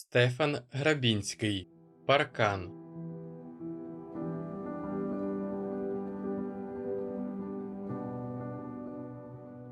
Стефан Грабінський Паркан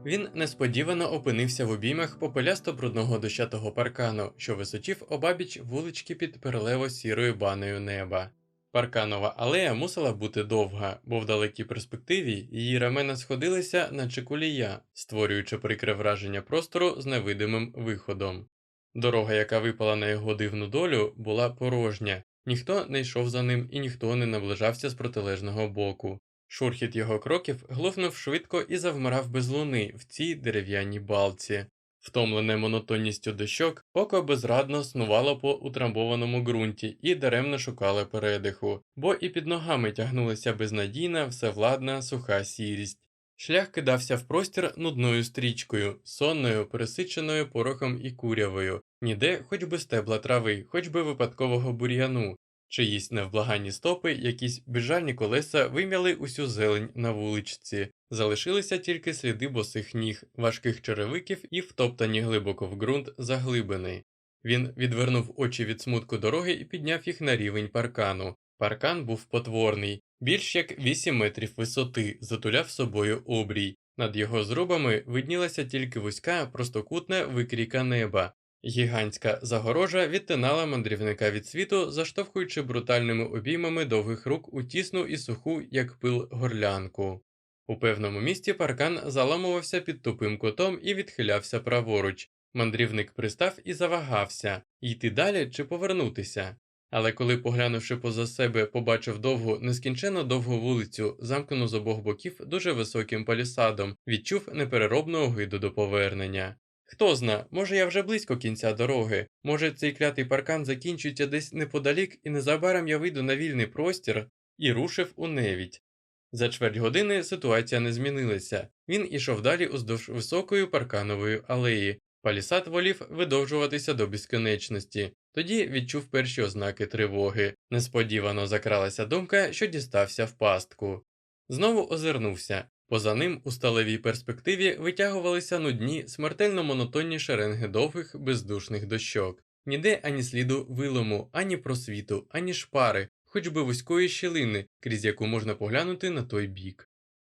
Він несподівано опинився в обіймах попелясто брудного дощатого паркану, що височив обабіч вулички під переливо-сірою баною неба. Парканова алея мусила бути довга, бо в далекій перспективі її рамена сходилися, наче кулія, створюючи прикре враження простору з невидимим виходом. Дорога, яка випала на його дивну долю, була порожня, ніхто не йшов за ним і ніхто не наближався з протилежного боку. Шурхіт його кроків глухнув швидко і завмирав без луни в цій дерев'яній балці. Втомлене монотонністю дощок, око безрадно снувало по утрамбованому ґрунті і даремно шукало передиху, бо і під ногами тягнулася безнадійна, всевладна суха сірість. Шлях кидався в простір нудною стрічкою, сонною, пересиченою порохом і курявою, ніде хоч би стебла трави, хоч би випадкового бур'яну, чиїсь невблаганні стопи, якісь безжальні колеса вим'яли усю зелень на вуличці, залишилися тільки сліди босих ніг, важких черевиків і втоптані глибоко в ґрунт заглибини. Він відвернув очі від смутку дороги і підняв їх на рівень паркану. Паркан був потворний, більш як 8 метрів висоти, затуляв собою обрій. Над його зрубами виднілася тільки вузька, простокутна викрійка неба. Гігантська загорожа відтинала мандрівника від світу, заштовхуючи брутальними обіймами довгих рук у тісну і суху, як пил горлянку. У певному місці паркан заламувався під тупим кутом і відхилявся праворуч. Мандрівник пристав і завагався йти далі чи повернутися. Але коли, поглянувши поза себе, побачив довгу, нескінченно довгу вулицю, замкнену з обох боків дуже високим палісадом, відчув непереробну огиду до повернення. Хто зна, може я вже близько кінця дороги, може цей клятий паркан закінчується десь неподалік, і незабаром я вийду на вільний простір і рушив у невідь. За чверть години ситуація не змінилася. Він ішов далі уздовж високої парканової алеї. Палісад волів видовжуватися до безконечності. Тоді відчув перші ознаки тривоги. Несподівано закралася думка, що дістався в пастку. Знову озирнувся. Поза ним у сталевій перспективі витягувалися нудні, смертельно монотонні шеренги довгих, бездушних дощок. Ніде ані сліду вилому, ані просвіту, ані шпари, хоч би вузької щілини, крізь яку можна поглянути на той бік.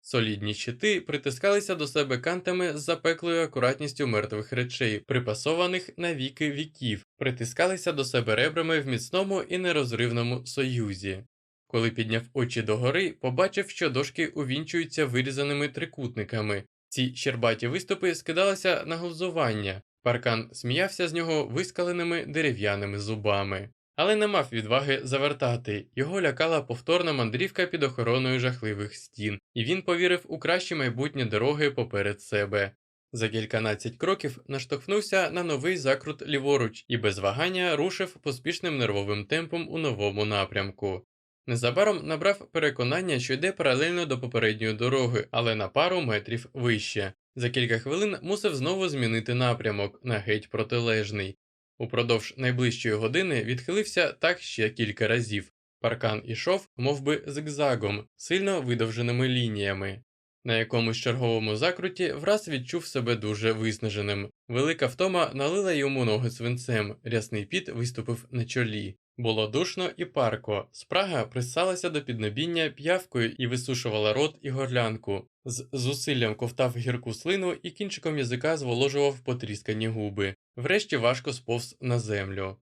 Солідні щити притискалися до себе кантами з запеклою акуратністю мертвих речей, припасованих на віки віків, притискалися до себе ребрами в міцному і нерозривному союзі. Коли підняв очі догори, побачив, що дошки увінчуються вирізаними трикутниками. Ці щербаті виступи скидалися на глузування, паркан сміявся з нього вискаленими дерев'яними зубами. Але не мав відваги завертати, його лякала повторна мандрівка під охороною жахливих стін, і він повірив у кращі майбутнє дороги поперед себе. За кільканадцять кроків наштовхнувся на новий закрут ліворуч і без вагання рушив поспішним нервовим темпом у новому напрямку. Незабаром набрав переконання, що йде паралельно до попередньої дороги, але на пару метрів вище. За кілька хвилин мусив знову змінити напрямок на геть протилежний. Упродовж найближчої години відхилився так ще кілька разів. Паркан ішов, мов би, зигзагом, сильно видовженими лініями. На якомусь черговому закруті враз відчув себе дуже виснаженим. Велика втома налила йому ноги свинцем, рясний піт виступив на чолі. Було душно і парко, спрага присалася до піднебіння п'явкою і висушувала рот і горлянку, з зусиллям ковтав гірку слину і кінчиком язика зволожував потріскані губи, врешті важко сповз на землю.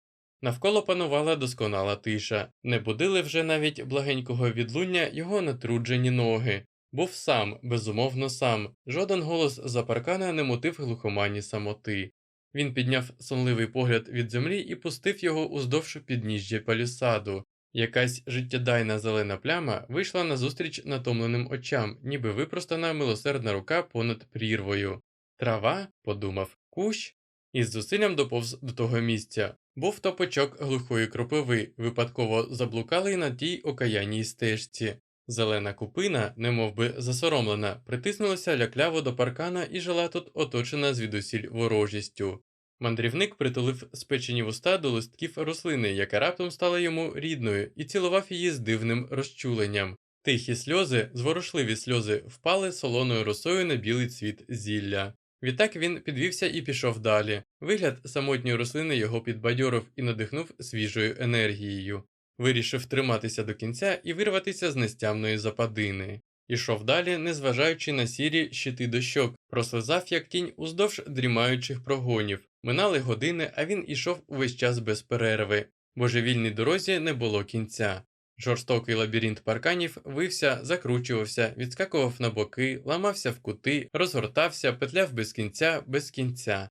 Навколо панувала досконала тиша, не будили вже навіть благенького відлуння його натруджені ноги. Був сам, безумовно сам, жоден голос за паркана не мотив глухомані самоти. Він підняв сонливий погляд від землі і пустив його уздовж підніжжя палісаду. Якась життєдайна зелена пляма вийшла назустріч натомленим очам, ніби випростана милосердна рука понад прірвою. Трава, подумав, кущ, із зусиллям доповз до того місця. Був топочок глухої кропиви, випадково заблукалий на тій окаянній стежці. Зелена купина, немов би засоромлена, притиснулася лякляво до паркана і жила тут оточена звідусіль ворожістю. Мандрівник притулив спечені вуста до листків рослини, яка раптом стала йому рідною, і цілував її з дивним розчуленням. Тихі сльози, зворушливі сльози, впали солоною росою на білий цвіт зілля. Відтак він підвівся і пішов далі. Вигляд самотньої рослини його підбадьорив і надихнув свіжою енергією. Вирішив триматися до кінця і вирватися з нестямної западини. Ішов далі, незважаючи на сірі щити дощок, прослизав як тінь уздовж дрімаючих прогонів. Минали години, а він ішов увесь час без перерви. Божевільній дорозі не було кінця. Жорстокий лабіринт парканів вився, закручувався, відскакував на боки, ламався в кути, розгортався, петляв без кінця, без кінця.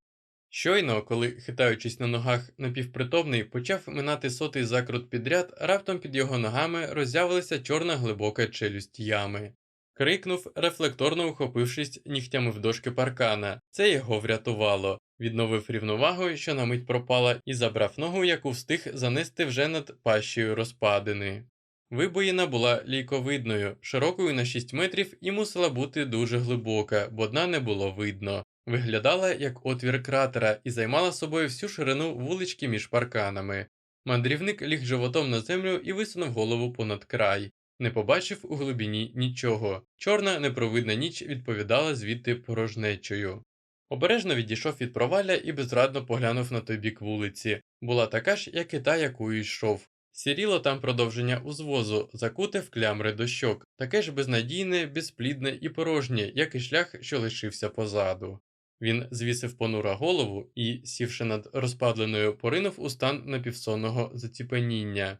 Щойно, коли, хитаючись на ногах, напівпритомний почав минати сотий закрут підряд, раптом під його ногами роззявилася чорна глибока челюсть ями. Крикнув, рефлекторно ухопившись нігтями в дошки паркана. Це його врятувало. Відновив рівновагу, що на мить пропала, і забрав ногу, яку встиг занести вже над пащею розпадини. Вибоїна була лійковидною, широкою на 6 метрів і мусила бути дуже глибока, бо дна не було видно. Виглядала як отвір кратера і займала собою всю ширину вулички між парканами. Мандрівник ліг животом на землю і висунув голову понад край. Не побачив у глибині нічого. Чорна непровидна ніч відповідала звідти порожнечою. Обережно відійшов від провалля і безрадно поглянув на той бік вулиці. Була така ж, як і та, якою йшов. Сіріло там продовження узвозу, закуте в клямри дощок, таке ж безнадійне, безплідне і порожнє, як і шлях, що лишився позаду. Він звісив понура голову і, сівши над розпадленою, поринув у стан напівсонного заціпеніння.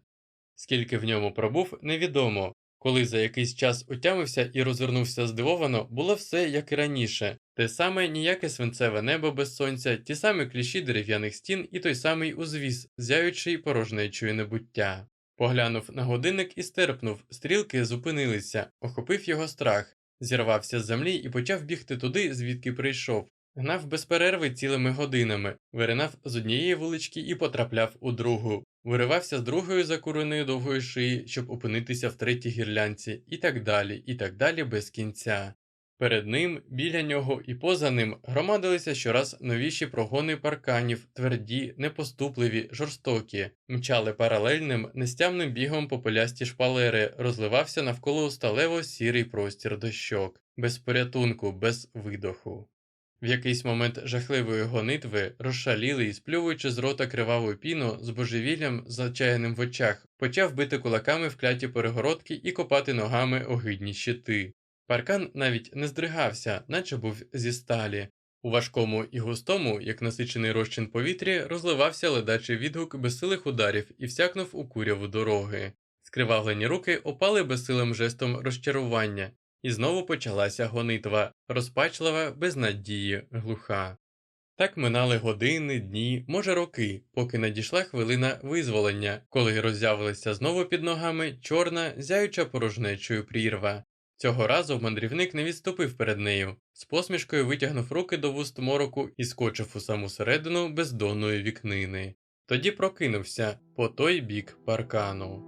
Скільки в ньому пробув, невідомо. Коли за якийсь час отямився і розвернувся здивовано, було все як і раніше, те саме ніяке свинцеве небо без сонця, ті самі кліші дерев'яних стін і той самий узвіз, зяючий порожнечою небуття. Поглянув на годинник і стерпнув, стрілки зупинилися, охопив його страх, зірвався з землі і почав бігти туди, звідки прийшов. Гнав без перерви цілими годинами, виринав з однієї вулички і потрапляв у другу, виривався з другої закуреної довгої шиї, щоб опинитися в третій гірлянці, і так далі, і так далі без кінця. Перед ним, біля нього і поза ним громадилися щораз новіші прогони парканів, тверді, непоступливі, жорстокі, мчали паралельним, нестямним бігом по полясті шпалери, розливався навколо сталево сірий простір дощок, без порятунку, без видоху. В якийсь момент жахливої гонитви, розшалілий, сплювуючи з рота криваву піну, з божевіллям, зачаяним в очах, почав бити кулаками в кляті перегородки і копати ногами огидні щити. Паркан навіть не здригався, наче був зі сталі. У важкому і густому, як насичений розчин повітрі, розливався ледачий відгук безсилих ударів і всякнув у куряву дороги. Скривавлені руки опали безсилим жестом розчарування, і знову почалася гонитва, розпачлива, без надії, глуха. Так минали години, дні, може роки, поки надійшла хвилина визволення, коли роззявилася знову під ногами чорна, зяюча порожнечою прірва. Цього разу мандрівник не відступив перед нею, з посмішкою витягнув руки до вуст мороку і скочив у саму середину бездонної вікнини. Тоді прокинувся по той бік паркану.